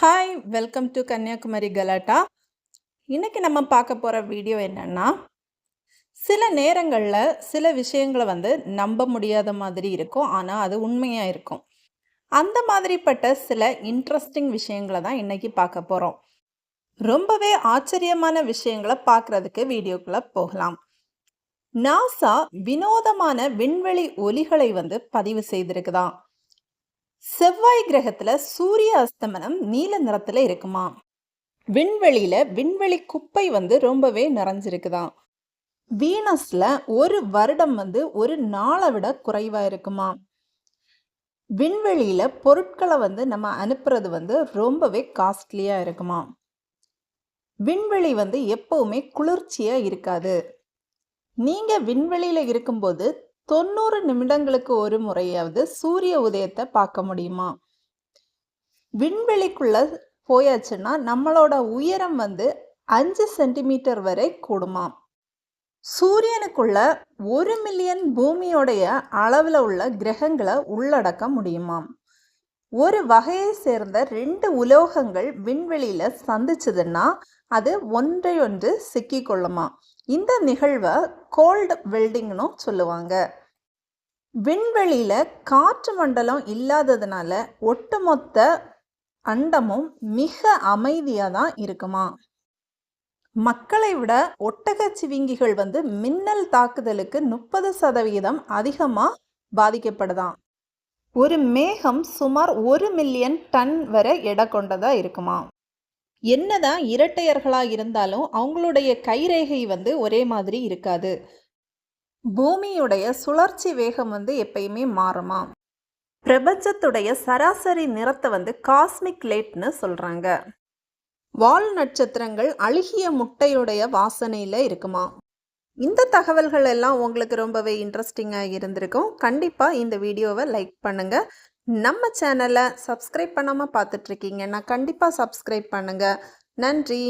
Hi welcome to Kanyakumari கலாட்டா இன்றைக்கி நம்ம பார்க்க போகிற வீடியோ என்னன்னா சில நேரங்களில் சில விஷயங்களை வந்து நம்ப முடியாத மாதிரி இருக்கும். ஆனால் அது உண்மையாக இருக்கும். அந்த மாதிரிப்பட்ட சில இன்ட்ரெஸ்டிங் விஷயங்களை தான் இன்றைக்கி பார்க்க போகிறோம் ரொம்பவே ஆச்சரியமான விஷயங்களை பார்க்குறதுக்கு வீடியோக்குள்ளே போகலாம். நாசா வினோதமான விண்வெளி ஒலிகளை வந்து பதிவு செய்திருக்குதான். செவ்வாய் கிரகத்துல சூரிய அஸ்தமனம் நீல நிறத்துல இருக்குமா? விண்வெளியில விண்வெளி குப்பை வந்து ரொம்பவே நிறைஞ்சிருக்குதாம் வீனஸ்ல ஒரு வருடம் வந்து ஒரு நாளை விட குறைவா இருக்குமா? விண்வெளியில பொருட்களை வந்து நம்ம அனுப்புறது வந்து ரொம்பவே காஸ்ட்லியா இருக்குமா? விண்வெளி வந்து எப்பவுமே குளிர்ச்சியா இருக்காது. நீங்க விண்வெளியில இருக்கும்போது தொண்ணூறு நிமிடங்களுக்கு ஒரு முறையாவது சூரிய உதயத்தை பார்க்க முடியுமா? விண்வெளிக்குள்ள போயாச்சுன்னா நம்மளோட உயரம் வந்து அஞ்சு சென்டிமீட்டர் வரை கூடுமா? சூரியனுக்குள்ள ஒரு மில்லியன் பூமியோடைய அளவில் உள்ள கிரகங்களை உள்ளடக்க முடியுமாம் ஒரு வகையை சேர்ந்த ரெண்டு உலோகங்கள் விண்வெளியில் சந்திச்சதுன்னா அது ஒன்றை ஒன்று சிக்கிக்கொள்ளுமா? இந்த நிகழ்வை கோல்டு வெல்டிங்னும் சொல்லுவாங்க. விண்வெளியில் காற்று மண்டலம் இல்லாததுனால ஒட்டுமொத்த அண்டமும் மிக அமைதியாக தான் இருக்குமா? மக்களை விட ஒட்டகச்சிவிங்கிகள் வந்து மின்னல் தாக்குதலுக்கு முப்பது சதவீதம் அதிகமாக பாதிக்கப்படுதான். ஒரு மேகம் சுமார் ஒரு மில்லியன் டன் வரை எடை கொண்டதாக இருக்குமா? என்னதான் இரட்டையர்களாக இருந்தாலும் அவங்களுடைய கைரேகை வந்து ஒரே மாதிரி இருக்காது. பூமியுடைய சுழற்சி வேகம் வந்து எப்பயுமே மாறுமா? பிரபஞ்சத்துடைய சராசரி நிறத்தை வந்து காஸ்மிக் லேட்னு சொல்கிறாங்க வால் நட்சத்திரங்கள் அழுகிய முட்டையுடைய வாசனையில் இருக்குமா? இந்த தகவல்கள் எல்லாம் உங்களுக்கு ரொம்பவே இன்ட்ரெஸ்டிங்காக இருந்திருக்கும். கண்டிப்பாக இந்த வீடியோவை லைக் பண்ணுங்கள் நம்ம சேனலை சப்ஸ்கிரைப் பண்ணாமல் பார்த்துட்ருக்கீங்கன்னா கண்டிப்பாக சப்ஸ்கிரைப் பண்ணுங்கள் நன்றி.